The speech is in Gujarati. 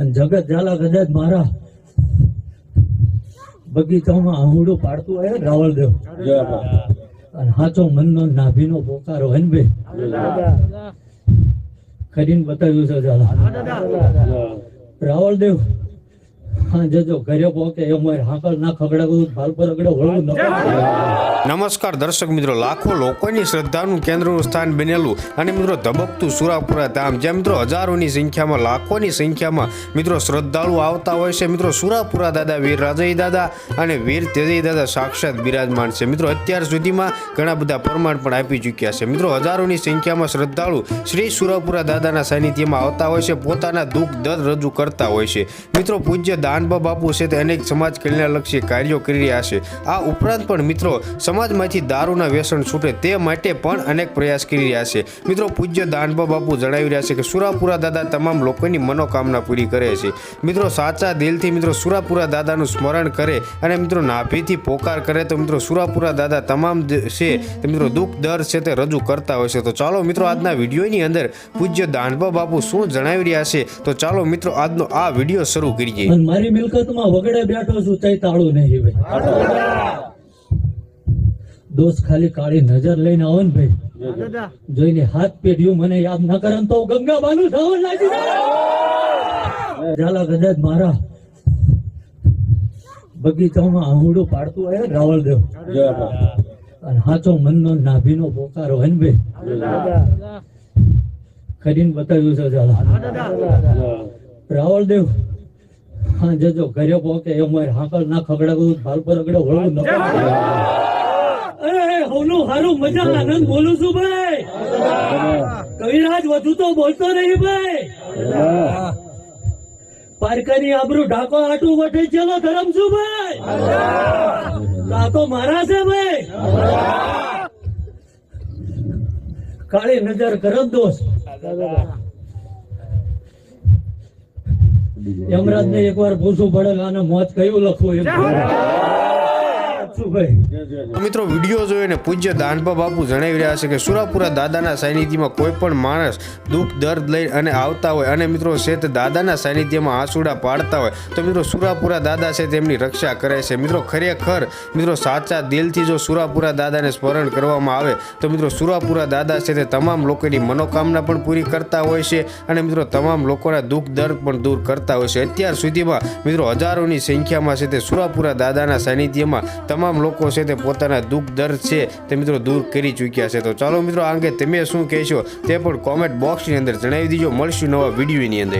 જગત ઝાલા કદાચ મારા બગીચામાં આંગળું પાડતું હોય રાવળદેવ. અને સાચો મનનો નાભીનો પોકારો હોય ને ભાઈ કરીને બતાવ્યું છે ઝાલા. રાવળદેવ હા જજો ઘરે પોકે એ મારે હાકલ ના ખગડાવું ભાલ પર અગડે વળવું નમસ્કાર દર્શક મિત્રો લાખો લોકોની શ્રદ્ધાનું કેન્દ્રનું સ્થાન બનેલું અને મિત્રો ધબકતું સુરાપુરા ધામ જ્યાં મિત્રો હજારોની સંખ્યામાં લાખોની સંખ્યામાં મિત્રો શ્રદ્ધાળુ આવતા હોય છે. મિત્રો સુરાપુરા દાદા વીર રાજય દાદા અને વીર તેજય દાદા સાક્ષાત બિરાજમાન છે. મિત્રો અત્યાર સુધીમાં ઘણા બધા પ્રમાણ પણ આપી ચૂક્યા છે. મિત્રો હજારોની સંખ્યામાં શ્રદ્ધાળુ શ્રી સુરાપુરા દાદાના સાનિધ્યમાં આવતા હોય છે. પોતાના દુઃખ દર રજૂ કરતા હોય છે. મિત્રો પૂજ્ય દાનબા બાપુ છે તે અનેક સમાજ કલ્યાણલક્ષી કાર્યો કરી રહ્યા છે. આ ઉપરાંત પણ મિત્રો સમાજમાંથી દારૂના વ્યસન છૂટે તે માટે પણ અનેક પ્રયાસ કરી રહ્યા છે. મિત્રો પૂજ્ય દાનબા બાપુ જણાવી રહ્યા છે કે સુરાપુરા દાદા તમામ લોકોની મનોકામના પૂરી કરે છે. મિત્રો સાચા દિલથી મિત્રો સુરાપુરા દાદાનું સ્મરણ કરે અને મિત્રો નાભીથી પોકાર કરે તો મિત્રો સુરાપુરા દાદા તમામ છે તે મિત્રો દુઃખ દર છે તે રજૂ કરતા હોય છે. તો ચાલો મિત્રો આજના વિડીયોની અંદર પૂજ્ય દાનબા બાપુ શું જણાવી રહ્યા છે? તો ચાલો મિત્રો આજનો આ વીડિયો શરૂ કરીએ. મિલકતમાં વગડે બેઠો છું તઈ તાળું નહીં ભાઈ. દોસ્ત, ખાલી કાળી નજર લઈને આવો ને ભાઈ. જોઈને હાથ પેઢ્યું મને યાદ ના કરે તો ગંગા બાનું થવા લાગી. ઝાલા કદાચ મારા. બગીચામાં આંગળું પાડતું હોય રાવળ દેવ અને હાચો મનનો નાભીનો પોકારો હોય ને ભાઈ. કરીને બતાવ્યું છે ઝાલા. રાવળદેવ હા જજો ઘરે પોકે એ મોય હાકલ ના ખગડાવું ભાલ પર અગડે હોળું ન અરે હોનું હારું મજા આનંદ બોલું છું ભાઈ. કવિરાજ વધુ તો બોલતો નહીં ભાઈ. પારકાની આબરૂ ઢાકો આટું વટે ચલો ધરમ છું ભાઈ. આ તો મારા છે ભાઈ. કાળી નજર કરો દોસ્ત યમરાજ ને એકવાર પૂછવું પડે આને મોત કયું લખવું એમ? મિત્રો વીડિયો જોઈને પૂજ્ય દાનબા બાપુ જણાવી રહ્યા છે કે સુરાપુરા દાદાના સાનિધ્યમાં કોઈ પણ માણસ દુઃખ દર્દ લઈ અને આવતા હોય અને મિત્રો છે તે દાદાના સાનિધ્યમાં આંસુડા પાડતા હોય તો મિત્રો સુરાપુરા દાદા છે તેમની રક્ષા કરે છે. મિત્રો ખરેખર મિત્રો સાચા દિલથી જો સુરાપુરા દાદાને સ્મરણ કરવામાં આવે તો મિત્રો સુરાપુરા દાદા છે તે તમામ લોકોની મનોકામના પણ પૂરી કરતા હોય છે અને મિત્રો તમામ લોકોના દુઃખ દર્દ પણ દૂર કરતા હોય છે. અત્યાર સુધીમાં મિત્રો હજારોની સંખ્યામાં છે તે સુરાપુરા દાદાના સાનિધ્યમાં તમામ લોકો છે તે પોતાના દુઃખ દર્દ છે તે મિત્રો દૂર કરી ચૂક્યા છે. તો ચાલો મિત્રો આ અંગે તમે શું કહેશો તે પણ કોમેન્ટ બોક્સની અંદર જણાવી દીજો. મળશું નવા વિડીયોની અંદર.